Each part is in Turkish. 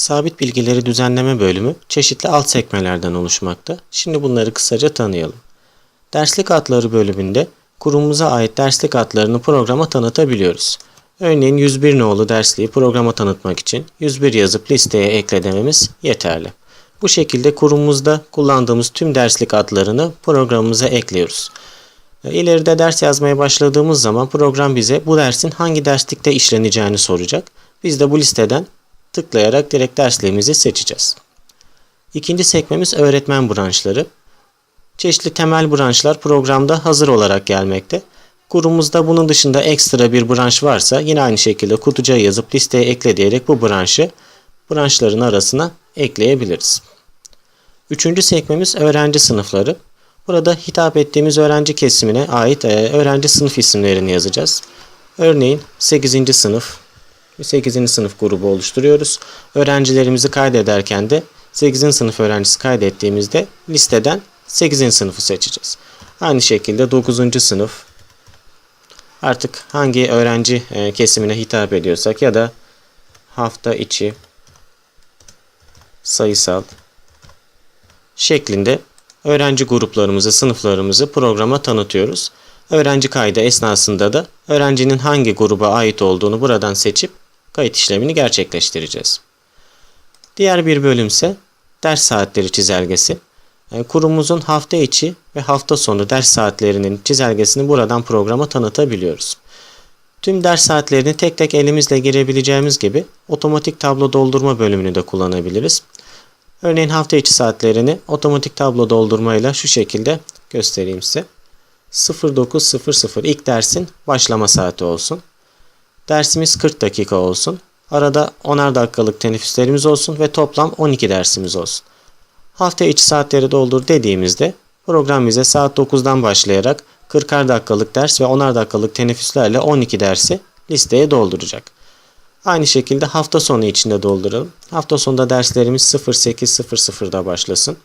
Sabit bilgileri düzenleme bölümü çeşitli alt sekmelerden oluşmakta. Şimdi bunları kısaca tanıyalım. Derslik adları bölümünde kurumumuza ait derslik adlarını programa tanıtabiliyoruz. Örneğin 101 nolu dersliği programa tanıtmak için 101 yazıp listeye ekle dememiz yeterli. Bu şekilde kurumumuzda kullandığımız tüm derslik adlarını programımıza ekliyoruz. İleride ders yazmaya başladığımız zaman program bize bu dersin hangi derslikte işleneceğini soracak. Biz de bu listeden tıklayarak direkt dersliğimizi seçeceğiz. İkinci sekmemiz öğretmen branşları. Çeşitli temel branşlar programda hazır olarak gelmekte. Kurumumuzda bunun dışında ekstra bir branş varsa yine aynı şekilde kutucuğa yazıp listeye ekle diyerek bu branşı branşların arasına ekleyebiliriz. Üçüncü sekmemiz öğrenci sınıfları. Burada hitap ettiğimiz öğrenci kesimine ait e, öğrenci sınıf isimlerini yazacağız. Örneğin 8. sınıf, 8. sınıf grubu oluşturuyoruz. Öğrencilerimizi kaydederken de 8. sınıf öğrencisi kaydettiğimizde listeden 8. sınıfı seçeceğiz. Aynı şekilde 9. sınıf artık hangi öğrenci e, kesimine hitap ediyorsak ya da hafta içi sayısal şeklinde öğrenci gruplarımızı, sınıflarımızı programa tanıtıyoruz. Öğrenci kaydı esnasında da öğrencinin hangi gruba ait olduğunu buradan seçip kayıt işlemini gerçekleştireceğiz. Diğer bir bölümse ders saatleri çizelgesi. Yani kurumumuzun hafta içi ve hafta sonu ders saatlerinin çizelgesini buradan programa tanıtabiliyoruz. Tüm ders saatlerini tek tek elimizle girebileceğimiz gibi otomatik tablo doldurma bölümünü de kullanabiliriz. Örneğin hafta içi saatlerini otomatik tablo doldurmayla şu şekilde göstereyim size. 09.00 ilk dersin başlama saati olsun. Dersimiz 40 dakika olsun. Arada 10'ar dakikalık teneffüslerimiz olsun ve toplam 12 dersimiz olsun. Hafta içi saatleri doldur dediğimizde program bize saat 9'dan başlayarak 40'ar dakikalık ders ve 10'ar dakikalık teneffüslerle 12 dersi listeye dolduracak. Aynı şekilde hafta sonu içinde dolduralım. Hafta sonunda derslerimiz 08.00'da başlasın.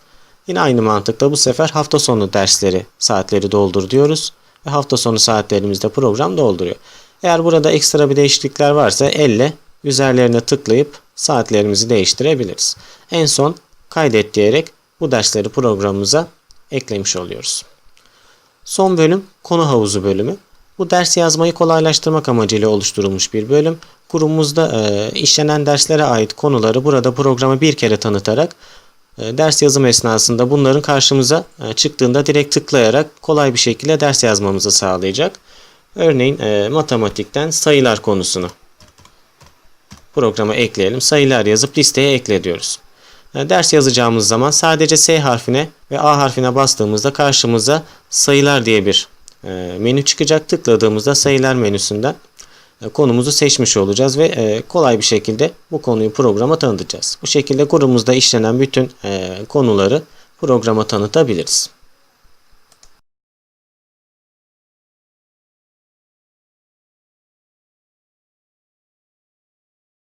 Yine aynı mantıkla bu sefer hafta sonu dersleri saatleri doldur diyoruz. Ve hafta sonu saatlerimizde program dolduruyor. Eğer burada ekstra bir değişiklikler varsa elle üzerlerine tıklayıp saatlerimizi değiştirebiliriz. En son kaydet diyerek bu dersleri programımıza eklemiş oluyoruz. Son bölüm konu havuzu bölümü. Bu ders yazmayı kolaylaştırmak amacıyla oluşturulmuş bir bölüm. Kurumumuzda e, işlenen derslere ait konuları burada programa bir kere tanıtarak e, ders yazım esnasında bunların karşımıza e, çıktığında direkt tıklayarak kolay bir şekilde ders yazmamızı sağlayacak. Örneğin e, matematikten sayılar konusunu programa ekleyelim. Sayılar yazıp listeye ekle diyoruz. E, ders yazacağımız zaman sadece S harfine ve A harfine bastığımızda karşımıza sayılar diye bir e, menü çıkacak. Tıkladığımızda sayılar menüsünden e, konumuzu seçmiş olacağız ve e, kolay bir şekilde bu konuyu programa tanıtacağız. Bu şekilde kurumumuzda işlenen bütün e, konuları programa tanıtabiliriz.